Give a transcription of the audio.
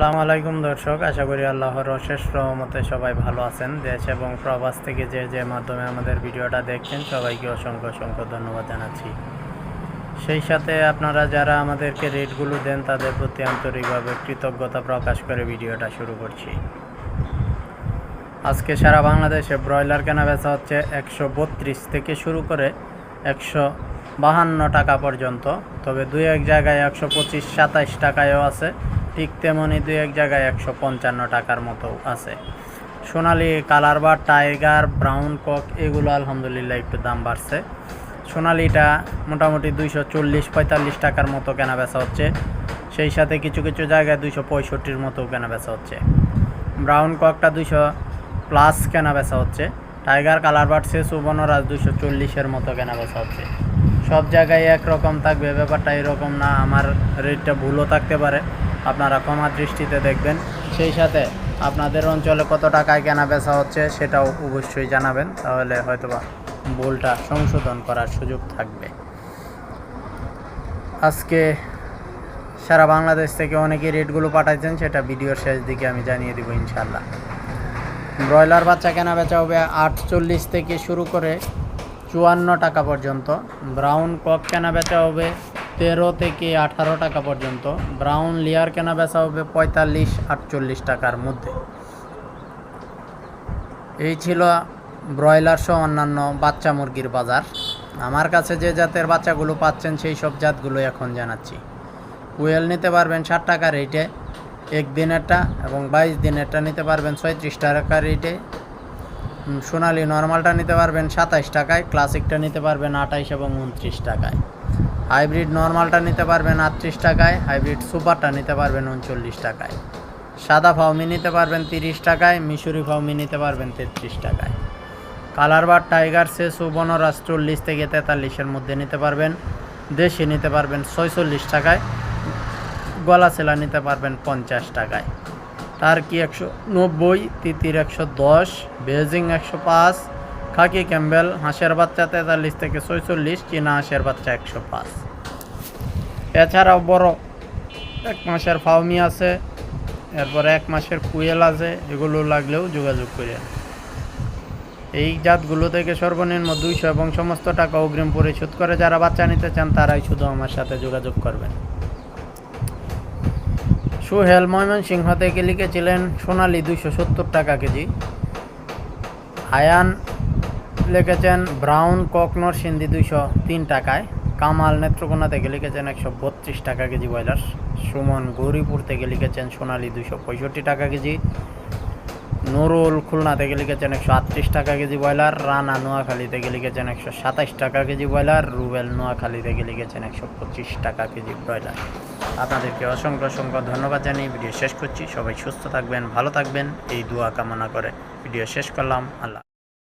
আসসালামু আলাইকুম দর্শক, আশা করি আল্লাহর অশেষ রহমতে সবাই ভালো আছেন। দেশ এবং প্রবাস থেকে যে যে মাধ্যমে আমাদের ভিডিওটা দেখছেন, সবাইকে অসংখ্য অসংখ্য ধন্যবাদ জানাচ্ছি। সেই সাথে আপনারা যারা আমাদেরকে রেটগুলো দেন, তাদের প্রতি আন্তরিকভাবে কৃতজ্ঞতা প্রকাশ করে ভিডিওটা শুরু করছি। আজকে সারা বাংলাদেশে ব্রয়লার কেনা বেচা হচ্ছে একশো বত্রিশ থেকে শুরু করে একশো বাহান্ন টাকা পর্যন্ত। তবে দুই এক জায়গায় একশো পঁচিশ সাতাইশ টাকায়ও আছে। ঠিক তেমনই দু এক জায়গায় একশো পঞ্চান্ন টাকার মতো আছে। সোনালি কালার বা টাইগার, ব্রাউন কক, এগুলো আলহামদুলিল্লাহ একটু দাম বাড়ছে। সোনালিটা মোটামুটি দুইশো চল্লিশ পঁয়তাল্লিশ টাকার মতো কেনা বেচা হচ্ছে। সেই সাথে কিছু কিছু জায়গায় দুইশো পঁয়ষট্টির মতো কেনা বেচা হচ্ছে। ব্রাউন ককটা দুইশো প্লাস কেনা বেচা হচ্ছে। টাইগার কালার বাড়ছে সুবর্ণরাজ দুইশো চল্লিশের মতো কেনা বেচা হচ্ছে। সব জায়গায় একরকম থাকবে, ব্যাপারটা এরকম না। আমার রেটটা ভুলও থাকতে পারে। আপনারা ক্ষমা দৃষ্টিতে দেখবেন। সেই সাথে আপনাদের অঞ্চলে কত টাকায় কেনা বেচা হচ্ছে সেটাও অবশ্যই জানাবেন, তাহলে হয়তোবা ভুলটা সংশোধন করার সুযোগ থাকবে। আজকে সারা বাংলাদেশ থেকে অনেকে রেটগুলো পাঠাইছেন, সেটা ভিডিওর শেষ দিকে আমি জানিয়ে দিব ইনশাল্লাহ ব্রয়লার বাচ্চা কেনা বেচা হবে আটচল্লিশ থেকে শুরু করে চুয়ান্ন টাকা পর্যন্ত। ব্রাউন কক কেনা বেচা হবে তেরো থেকে আঠারো টাকা পর্যন্ত। ব্রাউন লেয়ার কেনা বেচা হবে পঁয়তাল্লিশ, আটচল্লিশ টাকার মধ্যে। এই ছিল ব্রয়লার সহ অন্যান্য বাচ্চা মুরগির বাজার। আমার কাছে যে জাতের বাচ্চাগুলো পাচ্ছেন সেই সব জাতগুলো এখন জানাচ্ছি। কুয়েল নিতে পারবেন ষাট টাকা রেটে, এক দিনেরটা এবং বাইশ দিনেরটা নিতে পারবেন ছয়ত্রিশ টাকা রেটে। সোনালি নর্মালটা নিতে পারবেন সাতাইশ টাকায়, ক্লাসিকটা নিতে পারবেন আঠাইশ এবং উনত্রিশ টাকায়। হাইব্রিড নর্মালটা নিতে পারবেন আটত্রিশ টাকায়, হাইব্রিড সুপারটা নিতে পারবেন উনচল্লিশ টাকায়। সাদা ফাউমি নিতে পারবেন তিরিশ টাকায়, মিশরি ফাউমি নিতে পারবেন তেত্রিশ টাকায়। কালার বার টাইগার সে সুবর্ণরাজ চল্লিশ থেকে তেতাল্লিশের মধ্যে নিতে পারবেন, দেশি নিতে পারবেন ছয়চল্লিশ টাকায় গলা সেলা নিতে পারবেন পঞ্চাশ টাকায়। তার কি একশো নব্বই, তিতির একশো দশ, বেজিং একশো পাঁচ খাকি ক্যাম্বেল, হাঁসের বাচ্চা তেতাল্লিশ থেকে ছয়চল্লিশ, চীনা হাঁসের বাচ্চা একশো পাঁচ। এছাড়াও বড়, এক মাসের ফাউমি আছে, এরপরে এক মাসের কুয়েল আছে, এগুলো লাগলেও যোগাযোগ করে। এই জাতগুলো থেকে সর্বনিম্ন দুইশো এবং সমস্ত টাকা অগ্রিম পরিশোধ করে যারা বাচ্চা নিতে চান, তারাই শুধু আমার সাথে যোগাযোগ করবেন। সুহেল ময়মনসিংহ থেকে লিখেছিলেন, সোনালি দুইশো সত্তর টাকা কেজি। আয়ান লিখেছেন ব্রাউন ককনর সিন্ধি দুইশো তিন টাকায়, কামাল নেত্রকোনা থেকে লিখেছেন একশো বত্রিশ টাকা কেজি ব্রয়লার, সুমন গৌরীপুর থেকে লিখেছেন সোনালি দুইশো পঁয়ষট্টি টাকা কেজি, নুরুল খুলনা থেকে লিখেছেন একশো আটত্রিশ টাকা কেজি ব্রয়লার, রানা নোয়াখালী থেকে লিখেছেন একশো সাতাইশ টাকা কেজি ব্রয়লার, রুবেল নোয়াখালী থেকে লিখেছেন একশো পঁচিশ টাকা কেজি ব্রয়লার। আপনাদেরকে অসংখ্য অসংখ্য ধন্যবাদ জানিয়ে ভিডিও শেষ করছি। সবাই সুস্থ থাকবেন, ভালো থাকবেন। এই দোয়া কামনা করে ভিডিও শেষ করলাম। আল্লাহ